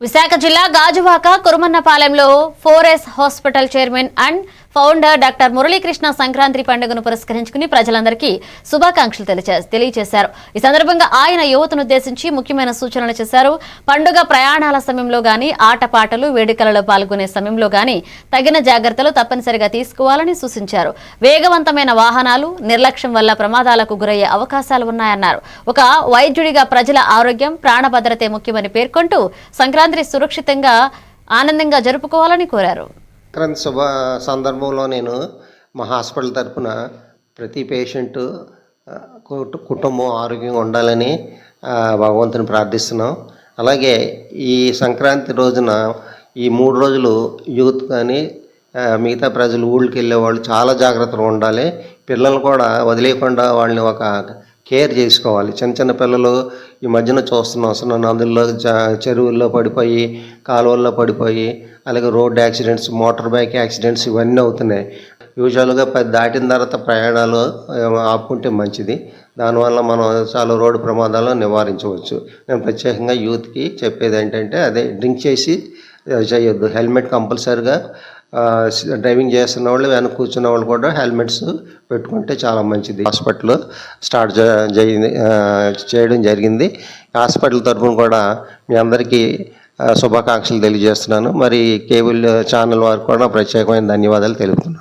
విశాఖ జిల్లా Gajuwaka కురుమన్నపాలెంలో four S hospital chairman and founder doctor Muralikrishna Sankranti పండుగను పురస్కరించుకుని ప్రజలందరికీ శుభాకాంక్షలు తెలియజేశారు ఈ సందర్భంగా ఆయన యువతను ఉద్దేశించి ముఖ్యమైన సూచనలు చేశారు. పండుగ ప్రయాణాల సమయంలో గాని ఆటపాటలు వేడుకలలో పాల్గొనే సమయంలో గాని తగిన జాగ్రత్తలు తప్పనిసరిగా తీసుకోవాలని సూచించారు. వేగవంతమైన వాహనాలు నిర్లక్ష్యం వల్ల ప్రమాదాలకు గురయ్యే అవకాశాలు ఉన్నాయన్నారు. ఒక వైద్యుడిగా ప్రజల ఆరోగ్యం ప్రాణభద్రతే ముఖ్యమని పేర్కొంటూ సంక్రాంతి సురక్షితంగా ఆనందంగా జరుపుకోవాలని కోరారు. సంక్రాంతి శుభ సందర్భంలో నేను మా హాస్పిటల్ తరపున ప్రతి పేషెంట్ కుటుంబం ఆరోగ్యంగా ఉండాలని భగవంతుని ప్రార్థిస్తున్నాం. అలాగే ఈ సంక్రాంతి రోజున ఈ మూడు రోజులు యూత్ కానీ మిగతా ప్రజలు ఊళ్ళకి వెళ్ళే వాళ్ళు చాలా జాగ్రత్తగా ఉండాలి. పిల్లలు కూడా వదిలేయకుండా వాళ్ళని ఒక కేర్ చేసుకోవాలి. చిన్న చిన్న పిల్లలు ఈ మధ్యన చూస్తున్నాం. అసలు నదుల్లో చెరువుల్లో పడిపోయి కాలువల్లో పడిపోయి అలాగే road accidents motor bike accidents ఇవన్నీ అవుతున్నాయి. యూజువల్గా పది దాటిన తర్వాత ప్రయాణాలు ఆపుకుంటే మంచిది. దానివల్ల మనం చాలా రోడ్డు ప్రమాదాలు నివారించవచ్చు. నేను ప్రత్యేకంగా యూత్కి చెప్పేది ఏంటంటే అదే డ్రింక్ చేసి చేయొద్దు. హెల్మెట్ కంపల్సరిగా డ్రైవింగ్ చేస్తున్న వాళ్ళు వెనక కూర్చున్న వాళ్ళు కూడా హెల్మెట్స్ పెట్టుకుంటే చాలా మంచిది. హాస్పిటల్ స్టార్ట్ చేయడం జరిగింది. హాస్పిటల్ తరఫున కూడా మీ అందరికీ శుభాకాంక్షలు తెలియజేస్తున్నాను. మరి కేబుల్ ఛానల్ వారికి కూడా ప్రత్యేకమైన ధన్యవాదాలు తెలుపుతున్నాను.